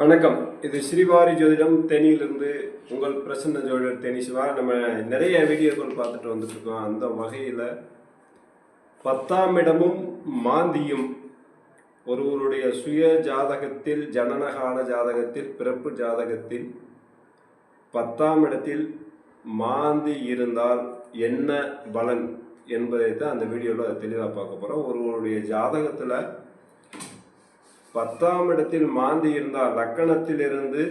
வணக்கம். இது ஸ்ரீவாரி ஜோதிடம். தேனியிலிருந்து உங்கள் பிரசன்ன ஜோதிடர் தேனி சிவா. நம்ம நிறைய வீடியோக்கள் பார்த்துட்டு வந்துட்டு இருக்கோம் அந்த வகையில் பத்தாம் இடமும் மாந்தியும். ஒருவருடைய சுய ஜாதகத்தில் ஜனனகால ஜாதகத்தில் பிறப்பு ஜாதகத்தில் பத்தாம் இடத்தில் மாந்தி இருந்தால் என்ன பலன் என்பதை தான் அந்த வீடியோவில் தெளிவாக பார்க்க போகிறோம் ஒருவருடைய ஜாதகத்தில் பத்தாம் இடத்தில் மாந்தி இருந்தால் லக்கணத்திலிருந்து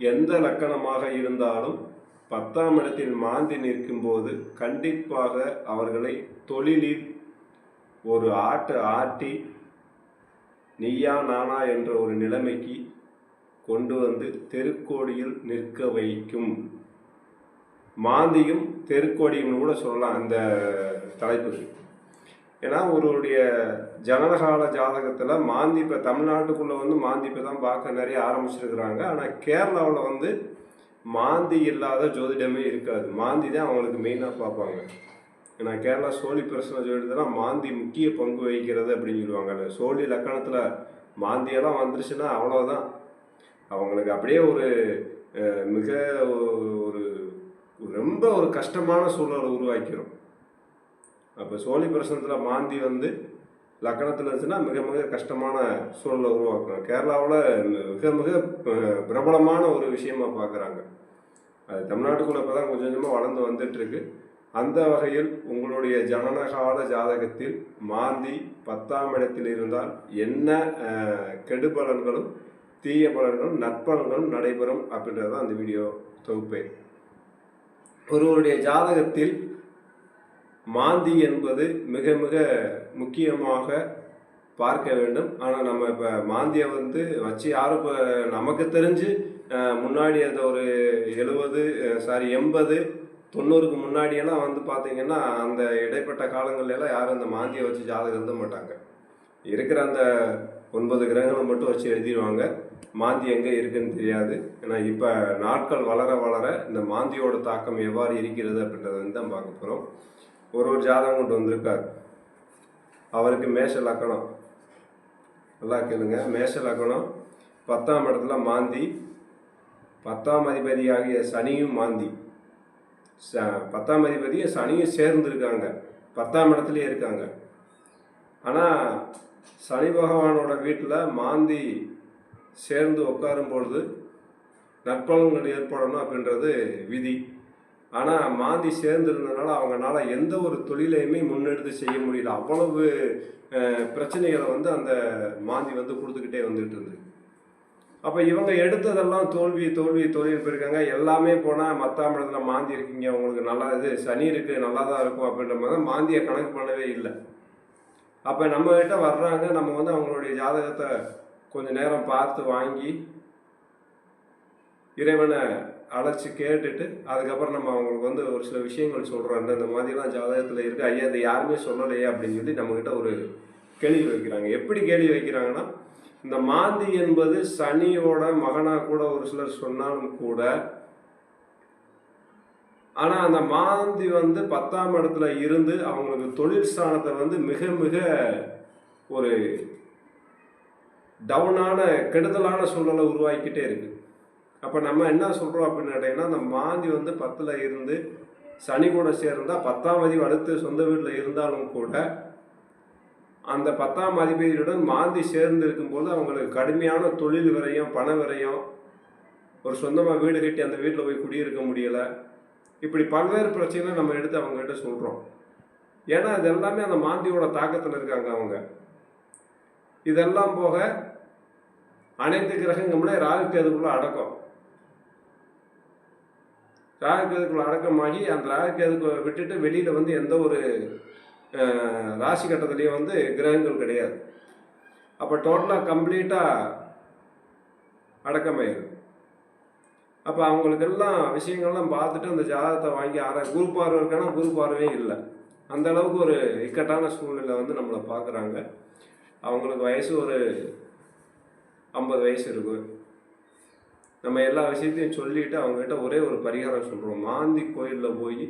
எந்த லக்கணமாக இருந்தாலும் பத்தாம் இடத்தில் மாந்தி நிற்கும்போது கண்டிப்பாக அவர்களை தொழிலில் ஒரு ஆட்டு ஆட்டி நீயா நானா என்ற ஒரு நிலைமைக்கு கொண்டு வந்து தெருக்கோடியில் நிற்க வைக்கும். மாந்தியும் தெருக்கோடியும் கூட சொல்லலாம் அந்த தலைப்புக்கு ஏன்னா ஒருவருடைய ஜனனகால ஜாதகத்தில் மாந்தி இப்போ தமிழ்நாட்டுக்குள்ளே வந்து மாந்தி இப்போ தான் பார்க்க நிறைய ஆரம்பிச்சிருக்கிறாங்க. ஆனால் கேரளாவில் வந்து மாந்தி இல்லாத ஜோதிடமே இருக்காது. மாந்தி தான் அவங்களுக்கு மெயினாக பார்ப்பாங்க. ஏன்னா கேரளா சோழி பிரச்சனை ஜோதிடத்தில் மாந்தி முக்கிய பங்கு வகிக்கிறது அப்படின்னு சொல்லுவாங்க. அந்த சோழி லக்கணத்தில் மாந்தியெல்லாம் வந்துருச்சுன்னா அவ்வளோதான் அவங்களுக்கு அப்படியே ஒரு மிக ஒரு ரொம்ப ஒரு கஷ்டமான சூழலை உருவாக்கிரும். அப்போ சோழி பிரசனத்தில் மாந்தி வந்து லக்கணத்தில் இருந்துச்சுன்னா மிக மிக கஷ்டமான சூழலை உருவாக்கணும் கேரளாவில் மிக மிக பிரபலமான ஒரு விஷயமா பார்க்குறாங்க அது தமிழ்நாட்டுக்குள்ள இப்போ தான் கொஞ்சம் கொஞ்சமாக வளர்ந்து வந்துட்டுருக்கு. அந்த வகையில் உங்களுடைய ஜனனகால ஜாதகத்தில் மாந்தி பத்தாம் இடத்தில் இருந்தால் என்ன கெடுபலன்களும் தீய பலன்களும் நற்பலன்களும் நடைபெறும் அப்படின்றது தான் அந்த வீடியோ தொகுப்பே. ஒருவருடைய ஜாதகத்தில் மாந்தி என்பது மிக மிக முக்கியமாக பார்க்க வேண்டும். ஆனால் நம்ம இப்போ மாந்தியை வந்து வச்சு யாரும் இப்போ நமக்கு தெரிஞ்சு முன்னாடி அந்த ஒரு எழுபது சாரி எண்பது தொண்ணூறுக்கு முன்னாடியெல்லாம் வந்து பார்த்தீங்கன்னா அந்த இடைப்பட்ட காலங்கள்லாம் யாரும் அந்த மாந்தியை வச்சு ஜாதகம் எழுத மாட்டாங்க. இருக்கிற அந்த ஒன்பது கிரகங்களை மட்டும் வச்சு எழுதிடுவாங்க. மாந்தி எங்கே இருக்குன்னு தெரியாது. ஏன்னா இப்போ நாட்கள் வளர வளர இந்த மாந்தியோட தாக்கம் எவ்வாறு இருக்கிறது அப்படின்றத வந்து தான் பார்க்க போகிறோம் ஒரு ஒரு ஜாதகம் கொண்டு வந்திருக்கார். அவருக்கு மேஷ லக்கணம். நல்லா கேளுங்க. மேஷ லக்கணம் பத்தாம் இடத்துல மாந்தி பத்தாம் அதிபதியாகிய சனியும் மாந்தி. ச பத்தாம் அதிபதியும் சனியும் சேர்ந்துருக்காங்க. பத்தாம் இடத்துலயே இருக்காங்க. ஆனால் சனி பகவானோட வீட்டில் மாந்தி சேர்ந்து உட்காரும் பொழுது நற்பலன்கள் ஏற்படணும் அப்படின்றது விதி. ஆனால் மாந்தி சேர்ந்து இருந்ததுனால எந்த ஒரு தொழிலையுமே முன்னெடுத்து செய்ய முடியல. அவ்வளவு பிரச்சனைகளை வந்து அந்த மாந்தி வந்து கொடுத்துக்கிட்டே வந்துட்டு இருந்தது. அப்போ இவங்க எடுத்ததெல்லாம் தோல்வி தோல்வி தொழில் போயிருக்காங்க. எல்லாமே போனால் மத்தாம் இடத்துல மாந்தி இருக்கீங்க உங்களுக்கு நல்லா இது சனி இருக்குது நல்லா தான் இருக்கும் அப்படின்ற மாதிரி மாந்தியை கணக்கு பண்ணவே இல்லை. அப்போ நம்மக்கிட்ட வர்றாங்க நம்ம வந்து அவங்களுடைய ஜாதகத்தை கொஞ்சம் நேரம் பார்த்து வாங்கி இறைவனை அழைச்சி கேட்டுட்டு அதுக்கப்புறம் நம்ம அவங்களுக்கு வந்து ஒரு சில விஷயங்கள் சொல்கிறோம் அந்த இந்த மாதிரிலாம் ஜாதகத்தில் இருக்குது ஐயா இது யாருமே சொல்லலையே அப்படின்னு சொல்லி நம்மக்கிட்ட ஒரு கேள்வி வைக்கிறாங்க. எப்படி கேள்வி வைக்கிறாங்கன்னா இந்த மாந்தி என்பது சனியோட மகனாக கூட ஒரு சிலர் சொன்னாலும் கூட ஆனால் அந்த மாந்தி வந்து பத்தாம் இடத்துல இருந்து அவங்களுக்கு தொழில் ஸ்தானத்தை வந்து மிக மிக ஒரு டவுனான கெடுதலான சூழலை உருவாக்கிட்டே இருக்குது அப்போ நம்ம என்ன சொல்கிறோம் அப்படின்னு கேட்டிங்கன்னா அந்த மாந்தி வந்து பத்தில் இருந்து சனி கூட சேர்ந்தால் பத்தாம் அதிபதி அடுத்து சொந்த வீட்டில் இருந்தாலும் கூட அந்த பத்தாம் அதிபதியுடன் மாந்தி சேர்ந்து இருக்கும்போது அவங்களுக்கு கடுமையான தொழில் விரையும் பண விரையும் ஒரு சொந்தமாக வீடு கட்டி அந்த வீட்டில் போய் குடியிருக்க முடியலை. இப்படி பல்வேறு பிரச்சனை நம்ம எடுத்து அவங்ககிட்ட சொல்கிறோம் ஏன்னா இது எல்லாமே அந்த மாந்தியோட தாக்கத்தில் இருக்காங்க அவங்க. இதெல்லாம் போக அனைத்து கிரகங்களுமே ராகுக்கு அதுக்குள்ளே அடக்கம். ராகுக்கேதுக்குள்ள அடக்கமாகி அந்த ராகுக்கேதுக்கு விட்டுட்டு வெளியில் வந்து எந்த ஒரு ராசி கட்டத்துலேயும் வந்து கிரகங்கள் கிடையாது. அப்போ டோட்டலாக கம்ப்ளீட்டாக அடக்கமாயிருக்கு அப்போ அவங்களுக்கெல்லாம் விஷயங்கள்லாம் பார்த்துட்டு அந்த ஜாதகத்தை வாங்கி ஆற குரு பார்வை இருக்கானா குரு பார்வையும் இல்லை. அந்த அளவுக்கு ஒரு இக்கட்டான சூழ்நிலை வந்து நம்மளை பார்க்குறாங்க. அவங்களுக்கு வயசு ஒரு ஐம்பது வயசு இருக்கும். நம்ம எல்லா விஷயத்தையும் சொல்லிவிட்டு அவங்ககிட்ட ஒரே ஒரு பரிகாரம் சொல்கிறோம் மாந்தி கோயிலில் போய்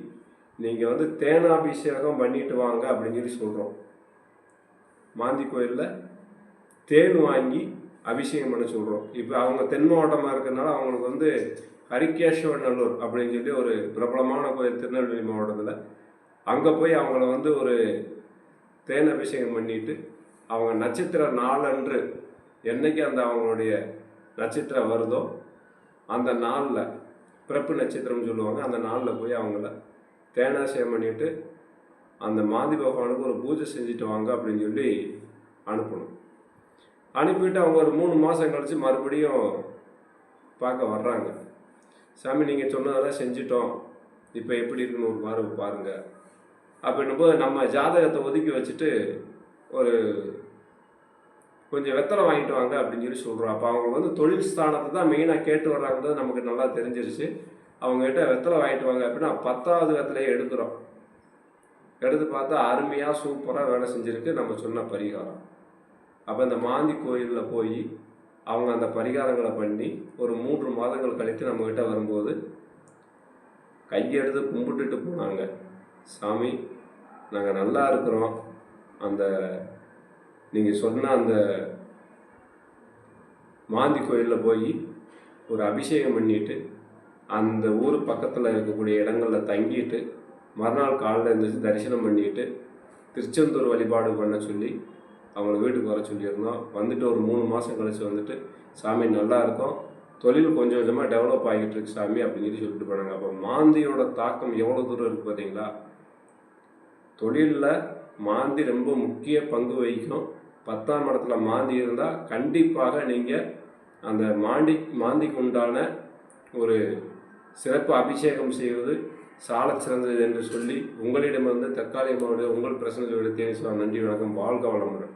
நீங்கள் வந்து தேனாபிஷேகம் பண்ணிட்டு வாங்க அப்படின்னு சொல்லி சொல்கிறோம் மாந்தி கோயிலில் தேன் வாங்கி அபிஷேகம் பண்ண சொல்கிறோம் இப்போ அவங்க தென் மாவட்டமாக இருக்கிறனால அவங்களுக்கு வந்து ஹரிகேஸ்வரநல்லூர் அப்படின்னு சொல்லி ஒரு பிரபலமான கோயில் திருநெல்வேலி மாவட்டத்தில். அங்கே போய் அவங்கள வந்து ஒரு தேன் அபிஷேகம் பண்ணிட்டு அவங்க நட்சத்திர நாளன்று என்னைக்கு அந்த அவங்களுடைய நட்சத்திரம் வருதோ அந்த நாளில் பிறப்பு நட்சத்திரம்னு சொல்லுவாங்க அந்த நாளில் போய் அவங்கள தேனாசயம் பண்ணிட்டு அந்த மாதி பகவானுக்கு ஒரு பூஜை செஞ்சுட்டு வாங்க அப்படின்னு சொல்லி அனுப்பணும். அனுப்பிட்டு அவங்க ஒரு மூணு மாதம் கழித்து மறுபடியும் பார்க்க வர்றாங்க. சாமி நீங்கள் சொன்னதெல்லாம் செஞ்சிட்டோம். இப்போ எப்படி இருக்குன்னு ஒரு பார்வை பாருங்கள் அப்படின்னும்போது நம்ம ஜாதகத்தை ஒதுக்கி வச்சுட்டு ஒரு கொஞ்சம் வெத்தலை வாங்கிட்டு வாங்க அப்படின்னு சொல்லி சொல்கிறோம் அப்போ அவங்க வந்து தொழில் ஸ்தானத்தை தான் மெயினாக கேட்டு வர்றாங்கிறது நமக்கு நல்லா தெரிஞ்சிருச்சு. அவங்ககிட்ட வெத்தலை வாங்கிட்டு வாங்க அப்படின்னா பத்தாவது வெத்தலையே எடுக்கிறோம். எடுத்து பார்த்தா அருமையாக சூப்பராக வேலை செஞ்சுருக்கு நம்ம சொன்ன பரிகாரம். அப்போ இந்த மாந்தி கோயிலில் போய் அவங்க அந்த பரிகாரங்களை பண்ணி ஒரு மூன்று மாதங்கள் கழித்து நம்மக்கிட்ட வரும்போது கையெடுத்து கும்பிட்டுட்டு போனாங்க. சாமி நாங்கள் நல்லா இருக்கிறோம். அந்த நீங்கள் சொன்ன அந்த மாந்தி கோயிலில் போய் ஒரு அபிஷேகம் பண்ணிட்டு அந்த ஊர் பக்கத்தில் இருக்கக்கூடிய இடங்களில் தங்கிட்டு மறுநாள் காலையில் எழுந்திரிச்சு தரிசனம் பண்ணிட்டு திருச்செந்தூர் வழிபாடு பண்ண சொல்லி அவங்கள வீட்டுக்கு வர சொல்லியிருந்தோம். வந்துட்டு ஒரு மூணு மாதம் கழிச்சு வந்துட்டு சாமி நல்லா இருக்கும். தொழில் கொஞ்சம் கொஞ்சமாக டெவலப் ஆகிட்டு இருக்கு சாமி அப்படின்னு சொல்லி சொல்லிட்டு போனாங்க. அப்போ மாந்தியோட தாக்கம் எவ்வளோ தூரம் இருக்குது பார்த்தீங்களா தொழிலில் மாந்தி ரொம்ப முக்கிய பங்கு வகிக்கும். பத்தாம் இடத்துல மாந்தி இருந்தால் கண்டிப்பாக நீங்கள் அந்த மாண்டி மாந்திக்கு உண்டான ஒரு சிறப்பு அபிஷேகம் செய்வது சாலச் சிறந்தது என்று சொல்லி உங்களிடமிருந்து தற்காலிகமாக உங்கள் பிரச்சனைகளை தேவை நன்றி வணக்கம். வாழ்க வளமுடன்.